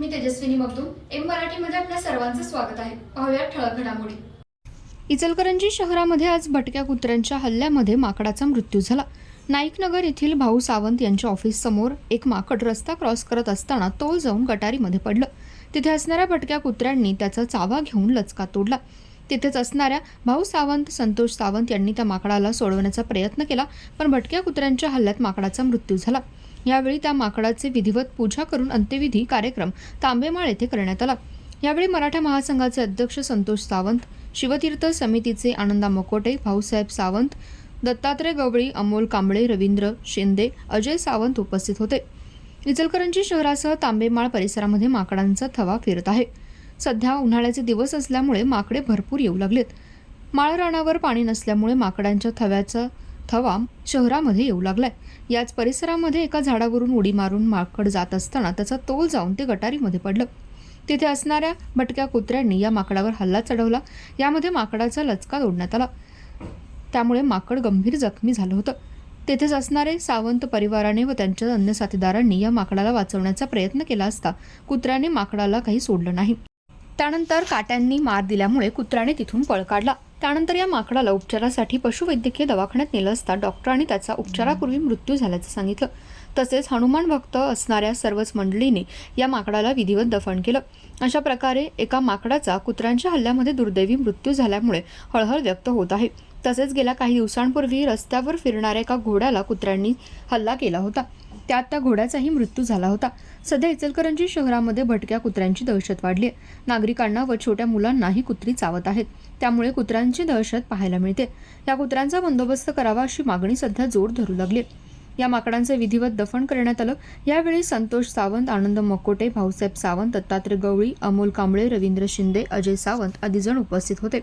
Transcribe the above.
मी Tejaswini Magdum M मराठीमध्ये आपल्या सर्वांचं स्वागत आहे. पाहूया ठळक घडामोडी. इचलकरंजी शहरामध्ये आज भटक्या कुत्र्यांच्या हल्ल्यामध्ये माकडाचा मृत्यू झाला. नाईकनगर येथील भाऊ सावंत यांच्या ऑफिस समोर एक माकड रस्ता क्रॉस करत असताना तोल जाऊन गटारीमध्ये पडलं. तिथे असणाऱ्या भटक्या कुत्र्यांनी त्याचा चावा घेऊन लचका तोडला. तिथेच असणाऱ्या भाऊ सावंत संतोष सावंत यांनी त्या माकडाला सोडवण्याचा प्रयत्न केला पण भटक्या कुत्र्यांच्या हल्ल्यात माकडाचा मृत्यू झाला. यावेळी त्या माकडाचे विधिवत पूजा करून अंत्यविधी कार्यक्रम तांबेमाळ येथे करण्यात आला. यावेळी मराठा महासंघाचे अध्यक्ष संतोष सावंत शिवतीर्थ समितीचे आनंदा मकोटे भाऊसाहेब सावंत दत्तात्रय गवळी अमोल कांबळे रवींद्र शिंदे अजय सावंत उपस्थित होते. इचलकरंजी शहरासह तांबेमाळ परिसरामध्ये माकडांचा थवा फिरत आहे. सध्या उन्हाळ्याचे दिवस असल्यामुळे माकडे भरपूर येऊ लागलेत. माळरानावर पाणी नसल्यामुळे माकडांच्या थव्याचा थवा शहरामध्ये येऊ लागलाय. याच परिसरामध्ये एका झाडावरून उडी मारून माकड जात असताना त्याचा तोल जाऊन ते गटारीमध्ये पडलं. तिथे असणाऱ्या भटक्या कुत्र्यांनी या माकडावर हल्ला चढवला. यामध्ये माकडाचा लचका तोडण्यात आला. त्यामुळे माकड गंभीर जखमी झालं होतं. तेथेच असणारे सावंत परिवाराने व त्यांच्या अन्य साथीदारांनी या माकडाला वाचवण्याचा प्रयत्न केला असता कुत्र्याने माकडाला काही सोडलं नाही. त्यानंतर काट्यांनी मार दिल्यामुळे कुत्र्याने तिथून पळ काढला. त्यानंतर या माकडाला उपचारासाठी पशुवैद्यकीय दवाखान्यात नेलं असता डॉक्टरांनी त्याचा उपचारापूर्वी मृत्यू झाल्याचं सांगितलं. तसेच हनुमान भक्त असणाऱ्या सर्वच मंडळीने या माकडाला विधिवत दफन केलं. अशा प्रकारे एका माकडाचा कुत्र्यांच्या हल्ल्यामध्ये दुर्दैवी मृत्यू झाल्यामुळे हळहळ व्यक्त होत आहे. तसेच गेल्या काही दिवसांपूर्वी रस्त्यावर फिरणाऱ्या एका घोड्याला कुत्र्यांनी हल्ला केला होता. त्यात त्या घोड्याचाही मृत्यू झाला होता. सध्या इचलकरंजी शहरामध्ये भटक्या कुत्र्यांची दहशत वाढली आहे नागरिकांना व छोट्या मुलांना ही कुत्री चावत आहेत. त्यामुळे कुत्र्यांची दहशत पाहायला मिळते. या कुत्र्यांचा बंदोबस्त करावा अशी मागणी सध्या जोर धरू लागली या माकडांचे विधिवत दफन करण्यात आलं. यावेळी संतोष सावंत आनंद मकोटे भाऊसाहेब सावंत दत्तात्रय गवळी अमोल कांबळे रवींद्र शिंदे अजय सावंत आदी जण उपस्थित होते.